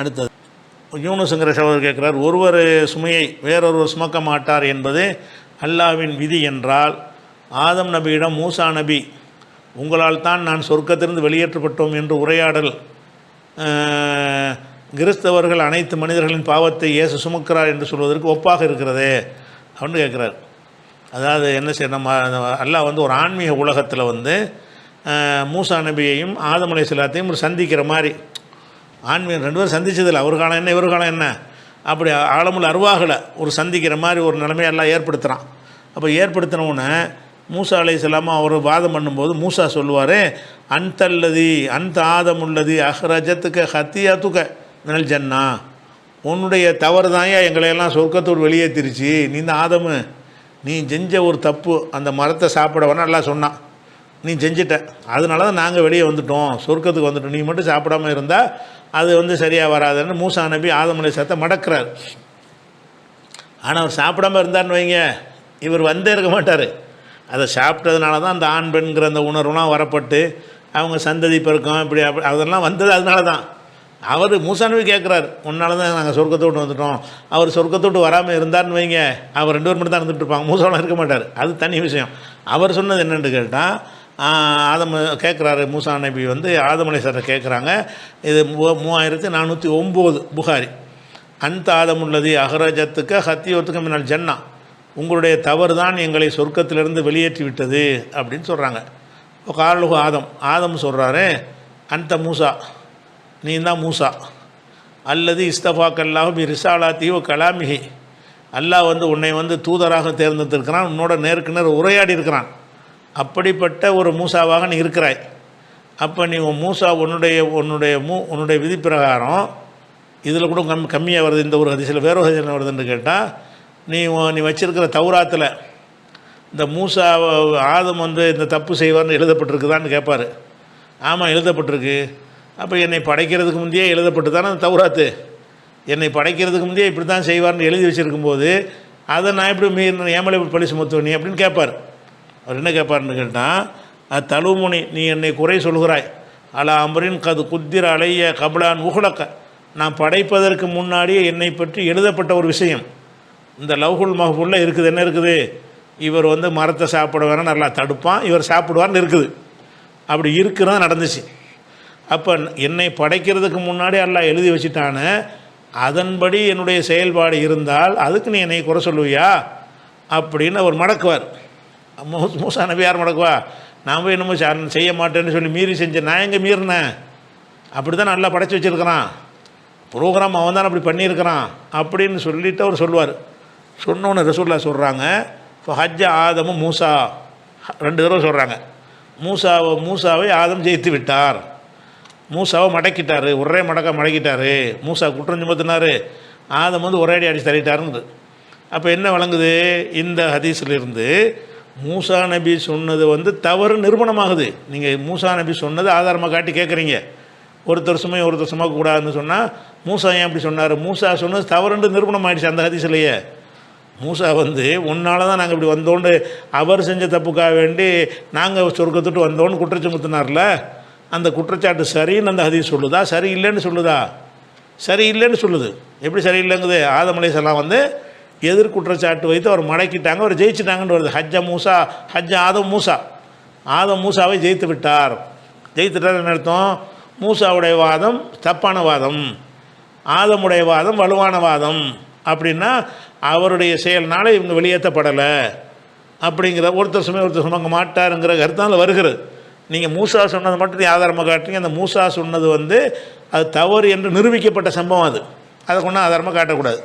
அடுத்தது. யூனுஸுங்கிற சகோதரர் கேட்குறார் ஒருவர் சுமையை வேறொருவர் சுமக்க மாட்டார் என்பது அல்லாவின் விதி என்றால் ஆதம் நபியிடம் மூசா நபி உங்களால் தான் நான் சொர்க்கத்திலிருந்து வெளியேற்றப்பட்டோம் என்று உரையாடல் கிறிஸ்தவர்கள் அனைத்து மனிதர்களின் பாவத்தை இயேசு சுமக்கிறார் என்று சொல்வதற்கு ஒப்பாக இருக்கிறதே அப்படின்னு கேட்குறார். அதாவது என்ன செய்ய நம்ம அல்லாஹ் வந்து ஒரு ஆன்மீக உலகத்தில் வந்து மூசா நபியையும் ஆதமலை சிலாத்தையும் ஒரு சந்திக்கிற மாதிரி ஆன்மீகம் ரெண்டு பேரும் சந்தித்ததில்லை அவர் காலம் என்ன இவர் காலம் என்ன? அப்படி ஆழமுள்ள அருவாகலை ஒரு சந்திக்கிற மாதிரி ஒரு நிலைமையெல்லாம் ஏற்படுத்துகிறான் அப்போ ஏற்படுத்தினவுடனே மூசா செல்லாமல் அவர் வாதம் பண்ணும்போது மூசா சொல்லுவார் அன்தல்லதி அந்த ஆதமுள்ளதி அஹ்ரஜத்துக்க ஹத்தியாத்துக்க மினல் ஜன்னா. உன்னுடைய தவறு தான்யா எங்களையெல்லாம் சொர்க்கத்தோடு வெளியேற்றிருச்சு நீ இந்த ஆதமு. நீ செஞ்ச ஒரு தப்பு அந்த மரத்தை சாப்பிட வேணா எல்லாம் சொன்னான். நீ செஞ்சிட்ட. அதனால தான் நாங்கள் வெளியே வந்துட்டோம். சொர்க்கத்துக்கு வந்துட்டோம். நீ மட்டும் சாப்பிடாம இருந்தால் அது வந்து சரியாக வராதுன்னு மூசா நபி ஆதமலை சத்தை மடக்கிறார். ஆனால் அவர் சாப்பிடாம இருந்தார்னு வைங்க இவர் வந்தே இருக்க மாட்டார். அதை சாப்பிட்டதுனால தான் அந்த ஆண் பெண்கிற அந்த உணர்வுலாம் வரப்பட்டு அவங்க சந்ததி பெருக்கம் இப்படி அப்படி அதெல்லாம் வந்தது அதனால தான். அவர் மூசானவி கேட்குறாரு உன்னால தான் நாங்கள் சொர்க்கத்தை விட்டு வந்துட்டோம். அவர் சொர்க்கத்தை விட்டு வராமல் இருந்தார்னு வைங்க அவர் ரெண்டு பேர் மட்டும் தான் இருந்துட்டு இருப்பாங்க மூசாவெலாம் இருக்க மாட்டார். அது தனி விஷயம். அவர் சொன்னது என்னென்னு கேட்டால் ஆதம் கேட்குறாரு மூசா நபி வந்து ஆதமலை சாரை கேட்குறாங்க இது மூ- மூவாயிரத்தி நானூற்றி ஒம்பது புகாரி. அந்த ஆதமுள்ளது அகரஜத்துக்கு ஹத்தியோத்துக்கு முன்னால் ஜன்னா. உங்களுடைய தவறு தான் எங்களை சொர்க்கத்திலிருந்து வெளியேற்றி விட்டது அப்படின்னு சொல்கிறாங்க இப்போ காரலுகு ஆதம் ஆதம் சொல்கிறாரு அந்த மூசா நீ தான் மூசா. அல்லது இஸ்தஃபாக்கல்லாஹ் பி ரிசாலா தீவு கலாமிஹி. அல்லாஹ் வந்து உன்னை வந்து தூதராக தேர்ந்தெடுத்திருக்கிறான் உன்னோட நேருக்கு நேர் உரையாடி இருக்கிறான் அப்படிப்பட்ட ஒரு மூசாவாக நீ இருக்கிறாய். அப்போ நீ உன் மூசா உன்னுடைய உன்னுடைய மூ உன்னுடைய விதி பிரகாரம் இதில் கூட கம் கம்மியாக வருது இந்த ஒரு ஹதீஸில் வேற ஒரு ஹதீஸ் என்ன வருதுன்னு கேட்டால் நீ உன் நீ வச்சிருக்கிற தௌராத்தில் இந்த மூசா ஆதம் வந்து இந்த தப்பு செய்வார்னு எழுதப்பட்டிருக்குதான்னு கேட்பார் ஆமாம் எழுதப்பட்டிருக்கு. அப்போ என்னை படைக்கிறதுக்கு முந்தையே எழுதப்பட்டு தானே அந்த தௌராத்து. என்னை படைக்கிறதுக்கு முந்தையே இப்படி தான் செய்வார்னு எழுதி வச்சுருக்கும்போது அதை நான் எப்படி மீறின ஏமலை பழி சுமத்துவ நீ அப்படின்னு கேட்பார் அவர் என்ன கேட்பார்னு கேட்டால் தழுமுனி நீ என்னை குறை சொல்கிறாய். அலா அமரின் கது குத்திர அலைய கபலான் உகுலக்க. நான் படைப்பதற்கு முன்னாடியே என்னை பற்றி எழுதப்பட்ட ஒரு விஷயம். இந்த லவ்ஹுல் மஹபுல்ல இருக்குது. என்ன இருக்குது? இவர் வந்து மரத்தை சாப்பிட வேணாம் நல்லா தடுப்பான். இவர் சாப்பிடுவார்னு இருக்குது. அப்படி இருக்கிறதா நடந்துச்சு. அப்போ என்னை படைக்கிறதுக்கு முன்னாடி எல்லாம் எழுதி வச்சுட்டானு. அதன்படி என்னுடைய செயல்பாடு இருந்தால் அதுக்கு நீ என்னை குறை சொல்லுவியா? அப்படின்னு அவர் மடக்குவார். மூசா நபி யார் மடக்குவா? நான் போய் என்னமோ செய்ய மாட்டேன்னு சொல்லி மீறி செஞ்சேன் நான் எங்கே மீறினேன். அப்படி தான் நல்லா படைச்சி வச்சுருக்கிறான். ப்ரோக்ராம் அவன் தான் அப்படி பண்ணியிருக்கிறான் அப்படின்னு சொல்லிட்டு அவர் சொல்லுவார். சொன்னோன்னு ரசூல்லா சொல்கிறாங்க இப்போ ஹஜ்ஜ ஆதமும் மூசா. ரெண்டு தடவை சொல்கிறாங்க மூசாவை மூசாவை ஆதம் ஜெயித்து விட்டார். மூசாவை மடக்கிட்டார் ஒரே மடக்க மடக்கிட்டார். மூசா குற்றம் சுமத்தினார். ஆதம் வந்து ஒரே அடி அடித்து தள்ளிட்டாருன்னு அப்போ என்ன வழங்குது இந்த ஹதீஸிலிருந்து மூசா நபி சொன்னது வந்து தவறு நிறுவனமாகுது. நீங்கள் மூசா நபி சொன்னது ஆதாரமாக காட்டி கேட்குறீங்க ஒருத்தர் சுமை ஒருத்தர் சுமக்கக்கூடாதுன்னு சொன்னால் மூசா ஏன் அப்படி சொன்னார்? மூசா சொன்னது தவறுன்னு நிறுவனம் ஆயிடுச்சு அந்த ஹதீஸ்லையே. மூசா வந்து உன்னால தான் நாங்கள் இப்படி வந்தோண்டு அவர் செஞ்ச தப்புக்காக வேண்டி நாங்கள் சொர்க்கத்துட்டு வந்தோன்னு குற்றச்சுமத்தினார்ல அந்த குற்றச்சாட்டு சரின்னு அந்த ஹதீஸ் சொல்லுதா? சரி இல்லைன்னு சொல்லுதா? சரி இல்லைன்னு சொல்லுது. எப்படி சரி இல்லைங்குது? ஆதமலை அலைஹிஸ்ஸலாம் வந்து எதிர் குற்றச்சாட்டு வைத்து அவர் மடக்கிட்டாங்க அவர் ஜெயிச்சிட்டாங்கன்னு வருது. ஹஜ்ஜ மூசா ஹஜ்ஜ ஆதம் மூசா. ஆதம் மூசாவை ஜெயித்து விட்டார். ஜெயித்துட்டார் என்ன அர்த்தம்? மூசாவுடைய வாதம் தப்பான வாதம். ஆதமுடைய வாதம் வலுவான வாதம். அப்படின்னா அவருடைய செயல்னால இவங்க வெளியேற்றப்படலை. அப்படிங்கிற ஒருத்தர் சுமை ஒருத்தர் சுமங்க மாட்டாருங்கிற கருத்தால் வருகிறது. நீங்கள் மூசா சொன்னது மட்டும் நீ ஆதாரமாக காட்டுறீங்க. அந்த மூசா சொன்னது வந்து அது தவறு என்று நிரூபிக்கப்பட்ட சம்பவம் அது. அதை கொண்டு ஆதாரமாக காட்டக்கூடாது.